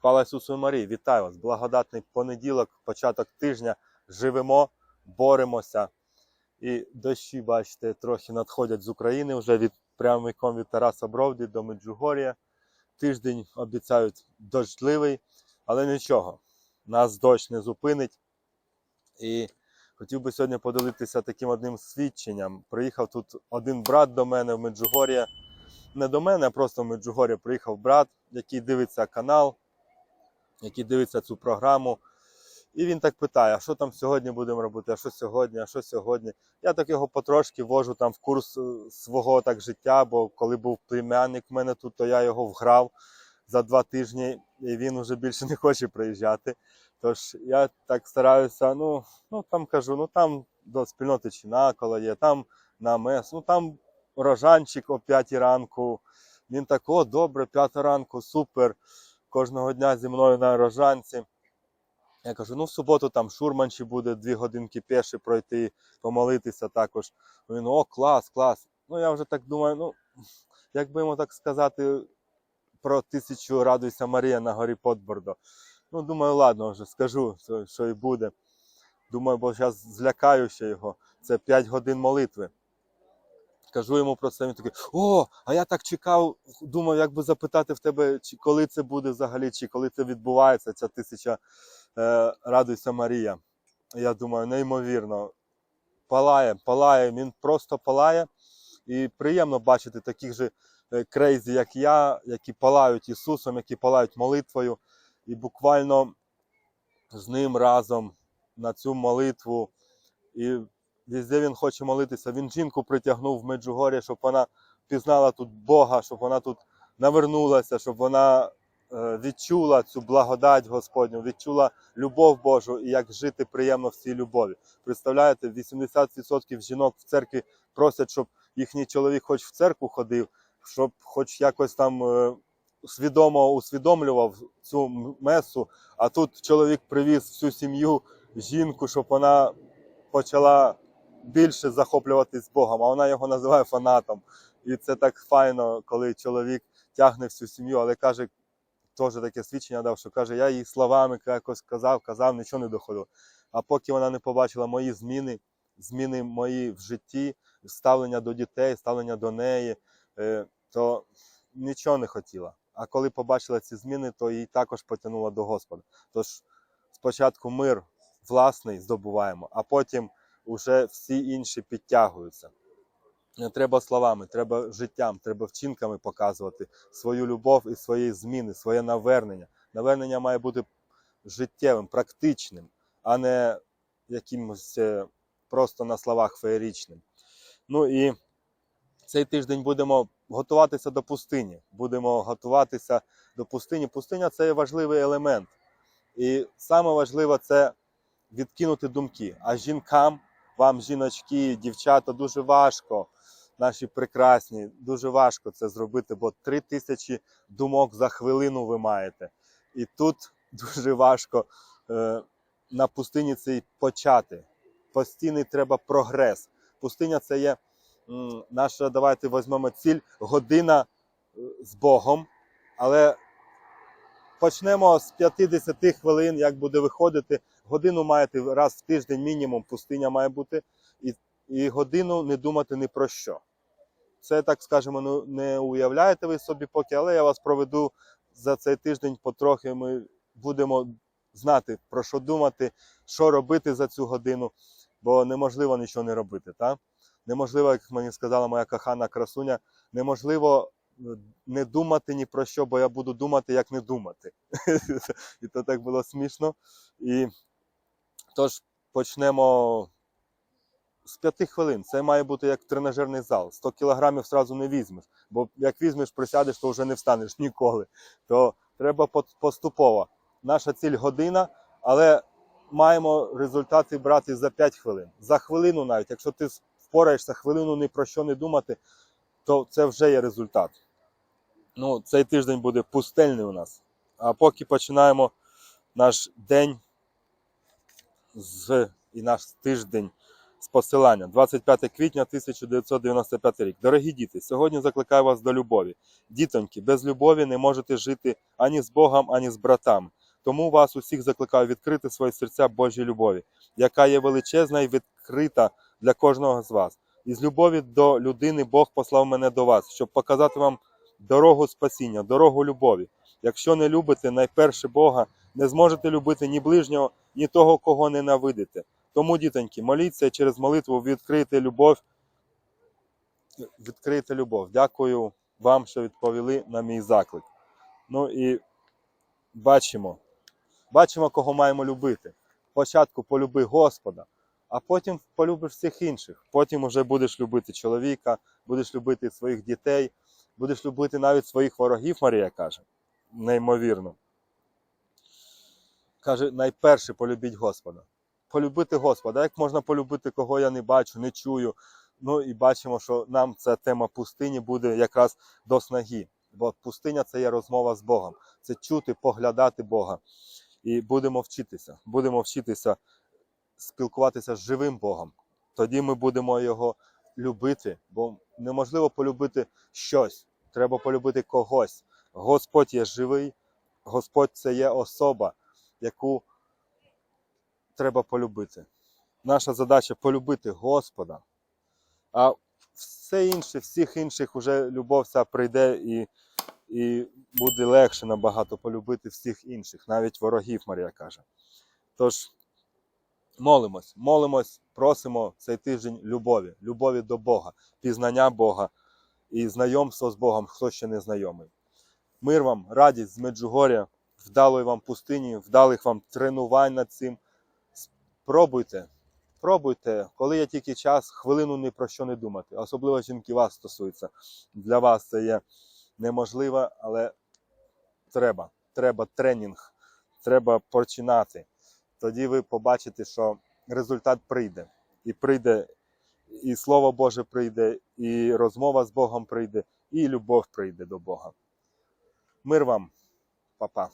Слава Ісусу Марії, вітаю вас! Благодатний понеділок, початок тижня. Живемо, боремося. І дощі, бачите, трохи надходять з України вже від прямиком від Тараса Бровді до Меджугор'я. Тиждень обіцяють дощливий, але нічого, нас дощ не зупинить. І хотів би сьогодні поділитися таким одним свідченням. Приїхав тут один брат до мене в Меджугор'я. Не до мене, а просто в Меджугор'я приїхав брат, який дивиться канал, який дивиться цю програму. І він так питає: а що там сьогодні будемо робити? А що сьогодні? А що сьогодні? Я так його потрошки ввожу там в курс е, свого так життя, бо коли був племянник в мене тут, то я його вграв за два тижні, і він вже більше не хоче приїжджати. Тож я так стараюся, ну, ну там кажу, ну там до спільноти Чинакола є, там на МЕС, ну там рожанчик о 5 ранку. Він так, о, добре, 5 ранку, супер. Кожного дня зі мною на рожанці. Я кажу, ну в суботу там шурманчі буде дві годинки пеше пройти, помолитися також. Він, о, клас, клас. Ну я вже так думаю, ну, як би йому так сказати про тисячу радуйся Марія на горі Подбордо. Ну, думаю, ладно, вже скажу, що і буде. Думаю, бо зараз злякаю ще його. Це 5 годин молитви. Кажу йому про це, він такий, о, а я так чекав, думав, як би запитати в тебе, чи коли це буде взагалі, чи коли це відбувається, ця тисяча е, Радуйся Марія. Я думаю, неймовірно. Палає, палає, він просто палає. І приємно бачити таких же е, крейзі, як я, які палають Ісусом, які палають молитвою. І буквально з ним разом на цю молитву. І везде він хоче молитися. Він жінку притягнув в Меджугорі, щоб вона пізнала тут Бога, щоб вона тут навернулася, щоб вона е, відчула цю благодать Господню, відчула любов Божу і як жити приємно в цій любові. Представляєте, 80% жінок в церкві просять, щоб їхній чоловік хоч в церкву ходив, щоб хоч якось там е, свідомо усвідомлював цю месу. А тут чоловік привіз всю сім'ю, жінку, щоб вона почала більше захоплюватись Богом, а вона його називає фанатом. І це так файно, коли чоловік тягне всю сім'ю, але каже, теж таке свідчення дав, що каже, я їй словами якось казав, казав, нічого не доходило. А поки вона не побачила мої зміни, зміни мої в житті, ставлення до дітей, ставлення до неї, е, то нічого не хотіла. А коли побачила ці зміни, то її також потягнуло до Господа. Тож спочатку мир власний здобуваємо, а потім уже всі інші підтягуються. Не треба словами, треба життям, треба вчинками показувати свою любов і свої зміни, своє навернення. Навернення має бути життєвим, практичним, а не якимось е, просто на словах феєрічним. Ну і цей тиждень будемо готуватися до пустині. Будемо готуватися до пустині. Пустиня це важливий елемент. І саме важливе це відкинути думки. А жінкам, вам, жіночки, дівчата, дуже важко, наші прекрасні, дуже важко це зробити, бо три тисячі думок за хвилину ви маєте. І тут дуже важко е, на пустині цей почати. Постійний треба прогрес. Пустиня це є м, наша, давайте візьмемо ціль година е, з Богом, але почнемо з 50 хвилин, як буде виходити. Годину маєте раз в тиждень мінімум, пустиня має бути, і, і годину не думати ні про що. Це, так скажемо, ну, не уявляєте ви собі поки, але я вас проведу за цей тиждень потрохи. Ми будемо знати, про що думати, що робити за цю годину, бо неможливо нічого не робити. Так? Неможливо, як мені сказала моя кохана красуня, неможливо е, не думати ні про що, бо я буду думати, як не думати. І то так було смішно. І тож почнемо з п'яти хвилин. Це має бути як тренажерний зал. 100 кілограмів одразу не візьмеш, бо як візьмеш, присядеш, то вже не встанеш ніколи. То треба поступово. Наша ціль година, але маємо результати брати за 5 хвилин. За хвилину навіть, якщо ти впораєшся хвилину ні про що не думати, то це вже є результат. Ну, цей тиждень буде пустельний у нас. А поки починаємо наш день з, і наш тиждень з посилання 25 квітня 1995 рік. Дорогі діти, сьогодні закликаю вас до любові. Дітоньки, без любові не можете жити ані з Богом, ані з братами. Тому вас усіх закликаю відкрити свої серця Божій любові, яка є величезна і відкрита для кожного з вас. Із любові до людини Бог послав мене до вас, щоб показати вам дорогу спасіння, дорогу любові. Якщо не любите найперше Бога, не зможете любити ні ближнього, ні того, кого ненавидите. Тому, дітоньки, моліться через молитву відкрийте любов. Відкрийте любов. Дякую вам, що відповіли на мій заклик. Ну і бачимо, бачимо, кого маємо любити. Спочатку полюби Господа, а потім полюбиш всіх інших. Потім вже будеш любити чоловіка, будеш любити своїх дітей, будеш любити навіть своїх ворогів, Марія каже. Неймовірно. Каже, найперше полюбіть Господа. Полюбити Господа. Як можна полюбити, кого я не бачу, не чую. Ну і бачимо, що нам ця тема пустині буде якраз до снаги. Бо пустиня це є розмова з Богом. Це чути, поглядати Бога. І будемо вчитися. Будемо вчитися спілкуватися з живим Богом. Тоді ми будемо його любити, бо неможливо полюбити щось. Треба полюбити когось. Господь є живий, Господь це є особа, яку треба полюбити. Наша задача полюбити Господа. А все інше, всіх інших уже любов ця прийде і, і буде легше набагато полюбити всіх інших, навіть ворогів, Марія каже. Тож молимось, молимось, просимо цей тиждень любові, любові до Бога, пізнання Бога і знайомство з Богом, хто ще не знайомий. Мир вам, радість з Меджугоря, вдалої вам пустині, вдалих вам тренувань над цим. Пробуйте, пробуйте, коли є тільки час, хвилину ні про що не думати. Особливо жінки вас стосується. Для вас це є неможливо, але треба. Треба тренінг, треба починати. Тоді ви побачите, що результат прийде. І прийде, і Слово Боже прийде, і розмова з Богом прийде, і любов прийде до Бога. Мир вам, папа.